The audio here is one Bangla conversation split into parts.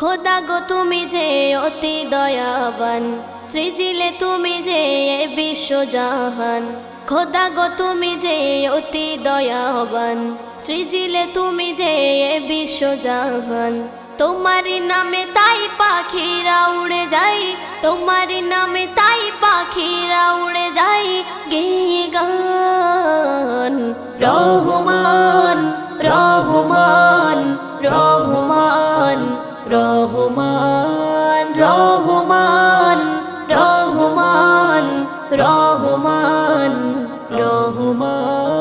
খোদা গো, তুমি যে অতি দয়াবান। সৃজিলে তুমি যে এ বিশ্বজাহান খোদা গো, তুমি যে অতি দয়াবান। সৃজিলে তুমি যে এ বিশ্বজাহান তোমারি নামে তাই পাখিরা উড়ে যাই, তোমারি নামে তাই পাখিরা উড়ে যাই। গে গান, রহমান রহমান রহমান। রহমান রহমান রহমান রহমান রহমান।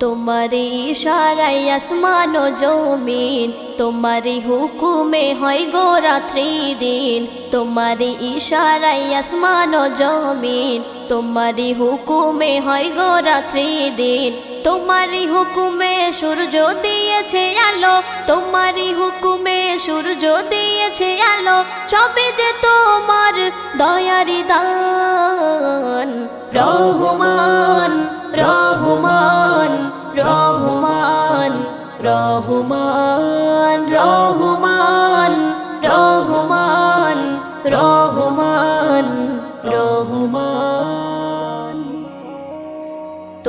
তোমারি ইশারাই আসমান ও জমিন তোমারি হুকুমে হয় গো রাত্রি দিন। তোমারি ইশারাই আসমান ও জমিন তোমারি হুকুমে হয় গো রাত্রি দিন। তোমারি হুকুমে সূর্য দিয়েছে আলো, তোমারই হুকুমে সূর্য দিয়েছে আলো সবে যে তোমার দয়ারি দান। রহমান রহমান রহমান রহমান।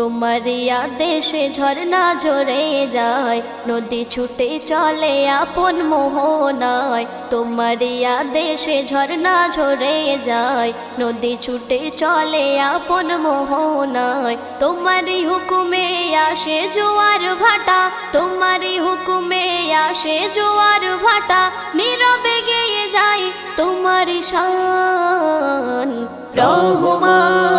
তোমারি আদেশে ঝর্ণা ঝরে যায়, নদী ছুটে চলে আপন মোহনায়। তোমারি আদেশে ঝর্ণা ঝরে যায়, নদী ছুটে চলে আপন মোহনায়। তোমারি হুকুমে আসে জোয়ার ভাটা তোমারি হুকুমে আসে জোয়ার ভাটা, নীরবে গেয়ে যায় তোমারি শান। রহমান।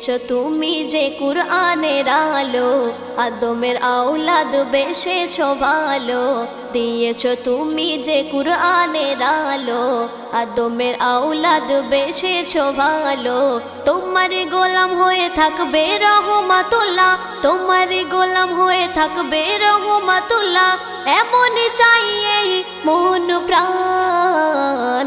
দিয়েছ তুমি যে কুরআনের আলো, আদমের আওলাদ বেশেছ ভালো। দিয়েছ তুমি যে কুরআনের আলো, আদমের আওলাদ বেশেছ ভালো। তোমার গোলাম হয়ে থাকবে রহমাতুল্লাহ, তোমার গোলাম হয়ে থাকবে রহমাতুল্লাহ। এমন চাইয়ে মন প্রাণ